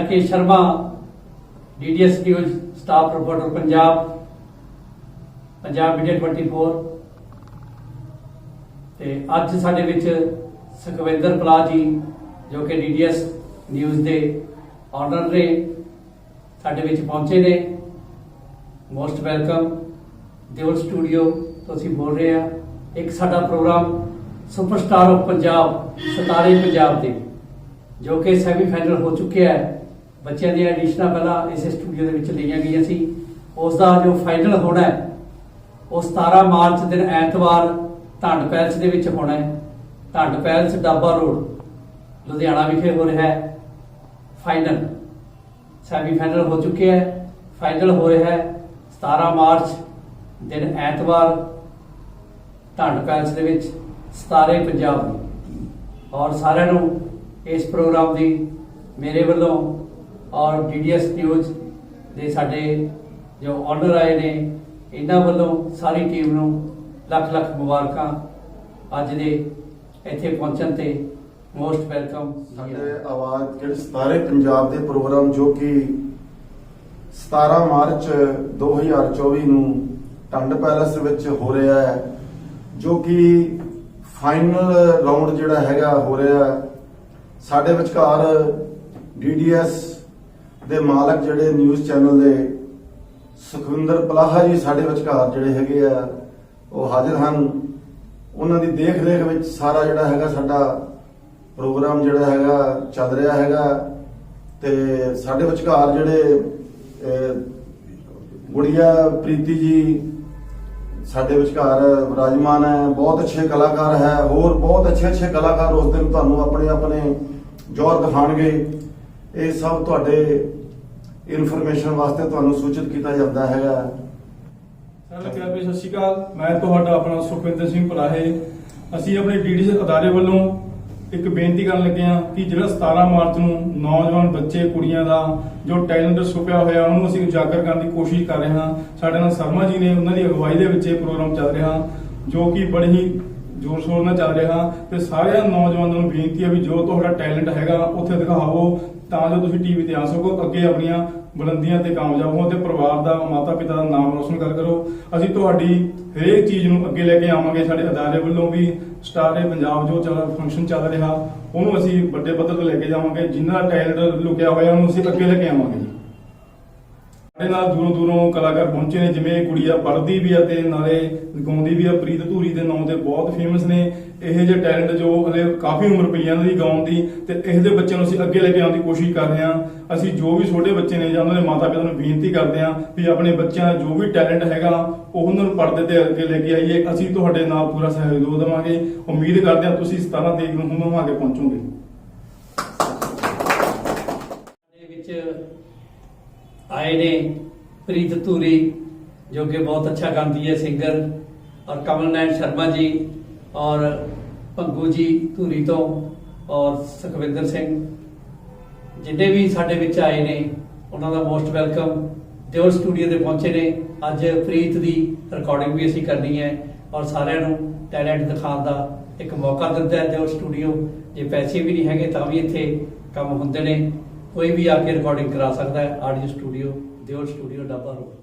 K Sharma DDS news staff reporter Punjab Punjab media 24 ਤੇ ਅੱਜ ਸਾਡੇ ਵਿੱਚ ਸੁਖਵਿੰਦਰ ਪਲਾ ਜੀ ਜੋ ਕਿ ਡੀਡੀਐਸ ਨਿਊਜ਼ ਦੇ ਆਨਰ ਨੇ, ਸਾਡੇ ਵਿੱਚ ਪਹੁੰਚੇ ਨੇ। Most welcome. ਦਿਵਲ ਸਟੂਡੀਓ ਤੋਂ ਅਸੀਂ ਬੋਲ ਰਹੇ ਹਾਂ ਇੱਕ ਸਾਡਾ ਪ੍ਰੋਗਰਾਮ ਸੁਪਰਸਟਾਰ ਆਫ ਪੰਜਾਬ, ਸਤਾਰੇ ਪੰਜਾਬ ਦੇ ਜੋ ਕਿ ਸੈਮੀ ਫਾਈਨਲ ਹੋ ਚੁੱਕਿਆ ਹੈ। ਬੱਚਿਆਂ ਦੀਆਂ ਐਡੀਸ਼ਨਾਂ ਪਹਿਲਾਂ ਇਸ ਸਟੂਡੀਓ ਦੇ ਵਿੱਚ ਲਈਆਂ ਗਈਆਂ ਸੀ। ਉਸ ਦਾ ਜੋ ਫਾਈਨਲ ਹੋਣਾ ਹੈ, ਉਹ 17 ਮਾਰਚ ਦਿਨ ਐਤਵਾਰ ਢੰਡ ਪੈਲਸ ਦੇ ਵਿੱਚ ਹੋਣਾ ਹੈ। ਢੰਡ ਪੈਲਸ ਡਾਬਾ ਰੋਡ, ਲੁਧਿਆਣਾ ਵਿਖੇ ਹੋ ਰਿਹਾ ਹੈ। ਫਾਈਨਲ ਸੈਮੀਫਾਈਨਲ ਹੋ ਚੁੱਕਿਆ ਹੈ। ਫਾਈਨਲ ਹੋ ਰਿਹਾ ਹੈ 17 ਮਾਰਚ ਦਿਨ ਐਤਵਾਰ ਢੰਡ ਪੈਲਸ ਦੇ ਵਿੱਚ ਸਤਾਰੇ ਪੰਜਾਬ ਦੀ। ਔਰ ਸਾਰਿਆਂ ਨੂੰ ਇਸ ਪ੍ਰੋਗਰਾਮ ਦੀ ਮੇਰੇ ਵੱਲੋਂ ਔਰ ਡੀਡੀਐਸ ਨਿਊਜ਼ ਦੇ ਸਾਡੇ ਜੋ ਆਨਰ ਆਏ ਨੇ, ਇਹਨਾਂ ਵੱਲੋਂ ਸਾਰੀ ਟੀਮ ਨੂੰ ਲੱਖ ਲੱਖ ਮੁਬਾਰਕਾਂ ਅੱਜ ਦੇ ਇੱਥੇ ਪਹੁੰਚਣ ਤੇ ਮੋਸਟ ਵੈਲਕਮ ਸਾਡੇ ਆਵਾਜ਼ ਜਿਹੜੇ ਸਾਰੇ ਪੰਜਾਬ ਦੇ ਪ੍ਰੋਗਰਾਮ ਜੋ ਕਿ 17 ਮਾਰਚ 2024 ਨੂੰ ਟੰਡ ਪੈਲਸ ਵਿੱਚ ਹੋ ਰਿਹਾ ਹੈ, ਜੋ ਕਿ ਫਾਈਨਲ ਰਾਉਂਡ ਜਿਹੜਾ ਹੈਗਾ ਹੋ ਰਿਹਾ ਸਾਡੇ ਵਿਚਕਾਰ ਡੀਡੀਐਸ ਦੇ ਮਾਲਕ ਜਿਹੜੇ ਨਿਊਜ਼ ਚੈਨਲ ਦੇ ਸੁਖਵਿੰਦਰ ਪਲਾਹਾ ਜੀ ਸਾਡੇ ਵਿਚਕਾਰ ਜਿਹੜੇ ਹੈਗੇ ਆ, ਉਹ ਹਾਜ਼ਰ ਹਨ। ਉਹਨਾਂ ਦੀ ਦੇਖ ਰੇਖ ਵਿੱਚ ਸਾਰਾ ਜਿਹੜਾ ਹੈਗਾ ਸਾਡਾ ਪ੍ਰੋਗਰਾਮ ਜਿਹੜਾ ਹੈਗਾ ਚੱਲ ਰਿਹਾ ਹੈਗਾ ਤੇ ਸਾਡੇ ਵਿਚਕਾਰ ਜਿਹੜੇ ਗੁੜੀਆ ਪ੍ਰੀਤੀ ਜੀ ਸਾਡੇ ਵਿਚਕਾਰ ਵਿਰਾਜਮਾਨ ਹੈ, ਬਹੁਤ ਅੱਛੇ ਕਲਾਕਾਰ ਹੈ, ਹੋਰ ਬਹੁਤ ਅੱਛੇ ਅੱਛੇ ਕਲਾਕਾਰ ਉਸ ਦਿਨ ਤੁਹਾਨੂੰ ਆਪਣੇ ਆਪਣੇ ਜੋਰ ਦਿਖਾਣਗੇ ਇਹ ਸਭ ਤੁਹਾਡੇ ਇਨਫੋਰਮੇਸ਼ਨ ਵਾਸਤੇ ਤੁਹਾਨੂੰ ਸੂਚਿਤ ਕੀਤਾ ਜਾਂਦਾ ਹੈਗਾ। ਸਾਰਿਆਂ ਨੂੰ ਸਤਿ ਸ਼੍ਰੀ ਅਕਾਲ। ਮੈਂ ਤੁਹਾਡਾ ਆਪਣਾ ਸੁਖਵਿੰਦਰ ਸਿੰਘ ਭਲਾਹੇ। ਅਸੀਂ ਆਪਣੇ ਡੀਡੀਸੀ ਅਦਾਰੇ ਵੱਲੋਂ ਇੱਕ ਬੇਨਤੀ ਕਰਨ ਲੱਗੇ ਹਾਂ ਕਿ ਜਿਹੜਾ 17 ਮਾਰਚ ਨੂੰ ਨੌਜਵਾਨ ਬੱਚੇ, ਕੁੜੀਆਂ ਦਾ ਜੋ ਟੈਲੈਂਟ ਛੁਪਿਆ ਹੋਇਆ, ਉਹਨੂੰ ਅਸੀਂ ਉਜਾਗਰ ਕਰਨ ਦੀ ਕੋਸ਼ਿਸ਼ ਕਰ ਰਹੇ ਹਾਂ। ਸਾਡੇ ਨਾਲ ਸ਼ਰਮਾ ਜੀ ਨੇ ਉਹਨਾਂ ਦੀ ਅਗਵਾਈ ਦੇ ਵਿੱਚ ਇਹ ਪ੍ਰੋਗਰਾਮ ਚੱਲ ਰਿਹਾ, ਜੋ ਕਿ ਬੜੀ ਹੀ ਜ਼ੋਰ ਸ਼ੋਰ ਨਾਲ ਚੱਲ ਰਿਹਾ ਤੇ ਸਾਰਿਆਂ ਨੌਜਵਾਨਾਂ ਨੂੰ ਬੇਨਤੀ ਹੈ ਵੀ ਜੋ ਤੁਹਾਡਾ ਟੈਲੈਂਟ ਹੈਗਾ, ਉੱਥੇ ਦਿਖਾਓ, ਤਾਂ ਜੋ ਤੁਸੀਂ ਟੀਵੀ ਤੇ ਆ ਸਕੋ, ਅੱਗੇ ਆਪਣੀਆਂ ਬੁਲੰਦੀਆਂ ਤੇ ਕਾਮਯਾਬ ਹੋ ਤੇ ਪਰਿਵਾਰ ਦਾ ਮਾਤਾ ਪਿਤਾ ਦਾ ਨਾਮ ਰੋਸ਼ਨ ਕਰ ਕਰੋ। ਅਸੀਂ ਤੁਹਾਡੀ ਹਰੇਕ ਚੀਜ਼ ਨੂੰ ਅੱਗੇ ਲੈ ਕੇ ਆਵਾਂਗੇ, ਸਾਡੇ ਅਦਾਰੇ ਵੱਲੋਂ ਵੀ ਸਟਾਰ ਏ ਪੰਜਾਬ ਜੋ ਚੱਲ ਫੰਕਸ਼ਨ ਚੱਲ ਰਿਹਾ, ਉਹਨੂੰ ਅਸੀਂ ਵੱਡੇ ਪੱਧਰ ਤੇ ਲੈ ਕੇ ਜਾਵਾਂਗੇ। ਜਿਨ੍ਹਾਂ ਦਾ ਟੈਲੈਂਟ ਲੁਕਿਆ ਹੋਇਆ, ਉਹਨੂੰ ਅਸੀਂ ਅੱਗੇ ਲੈ ਕੇ ਆਵਾਂਗੇ। ਜੀ ਸਾਡੇ ਨਾਲ ਦੂਰੋਂ ਦੂਰੋਂ ਕਲਾਕਾਰ ਪਹੁੰਚੇ ਨੇ, ਜਿਵੇਂ ਇਹ ਕੁੜੀਆ ਪੜ੍ਹਦੀ ਵੀ ਆ ਤੇ ਨਾਲੇ ਗਾਉਂਦੀ ਵੀ ਆ। ਪ੍ਰੀਤ ਧੂਰੀ ਦੇ ਨਾਂ ਤੇ ਬਹੁਤ ਫੇਮਸ ਨੇ। ਇਹ ਜਿਹੇ ਟੈਲੈਂਟ ਜੋ ਹਲੇ ਕਾਫੀ ਉਮਰ ਪਈ ਇਹਨਾਂ ਦੀ ਗਾਉਣ ਦੀ ਤੇ ਇਹਦੇ ਬੱਚਿਆਂ ਨੂੰ ਅਸੀਂ ਅੱਗੇ ਲੈ ਕੇ ਆਉਣ ਦੀ ਕੋਸ਼ਿਸ਼ ਕਰ ਰਹੇ ਹਾਂ ਅਸੀਂ ਜੋ ਵੀ ਛੋਟੇ ਬੱਚੇ ਨੇ ਜਾਂ ਉਹਨਾਂ ਦੇ ਮਾਤਾ ਪਿਤਾ ਨੂੰ ਬੇਨਤੀ ਕਰਦੇ ਹਾਂ ਵੀ ਆਪਣੇ ਬੱਚਿਆਂ ਦਾ ਜੋ ਵੀ ਟੈਲੈਂਟ ਹੈਗਾ, ਉਹ ਉਹਨਾਂ ਨੂੰ ਪੜ੍ਹਦੇ ਤੇ ਅੱਗੇ ਲੈ ਕੇ ਆਈਏ। ਅਸੀਂ ਤੁਹਾਡੇ ਨਾਲ ਪੂਰਾ ਸਹਿਯੋਗ ਦੇਵਾਂਗੇ। ਉਮੀਦ ਕਰਦੇ ਹਾਂ ਤੁਸੀਂ 17 ਤਰੀਕ ਨੂੰ ਹੁੰਮ ਅੱਗੇ ਪਹੁੰਚੋਗੇ। ਵਿੱਚ ਆਏ ਨੇ ਪ੍ਰੀਤ ਧੂਰੀ, ਜੋ ਕਿ ਬਹੁਤ ਅੱਛਾ ਗਾਉਂਦੀ ਹੈ ਸਿੰਗਰ, ਔਰ ਕਮਲ ਨੈਨ ਸ਼ਰਮਾ ਜੀ, ਔਰ ਭੰਗੂ ਜੀ ਧੂਰੀ ਤੋਂ, ਔਰ ਸੁਖਵਿੰਦਰ ਸਿੰਘ। ਜਿੰਨੇ ਵੀ ਸਾਡੇ ਵਿੱਚ ਆਏ ਨੇ, ਉਹਨਾਂ ਦਾ ਮੋਸਟ ਵੈਲਕਮ। ਦਿਓਲ ਸਟੂਡੀਓ 'ਤੇ ਪਹੁੰਚੇ ਨੇ। ਅੱਜ ਪ੍ਰੀਤ ਦੀ ਰਿਕਾਰਡਿੰਗ ਵੀ ਅਸੀਂ ਕਰਨੀ ਹੈ, ਔਰ ਸਾਰਿਆਂ ਨੂੰ ਟੈਲੈਂਟ ਦਿਖਾਉਣ ਦਾ ਇੱਕ ਮੌਕਾ ਦਿੰਦਾ ਹੈ ਦਿਵਲ ਸਟੂਡੀਓ। ਜੇ ਪੈਸੇ ਵੀ ਨਹੀਂ ਹੈਗੇ ਤਾਂ ਵੀ ਇੱਥੇ ਕੰਮ ਹੁੰਦੇ ਨੇ। ਕੋਈ ਵੀ ਆ ਕੇ ਰਿਕਾਰਡਿੰਗ ਕਰਾ ਸਕਦਾ ਹੈ audio studio Deol studio Daba road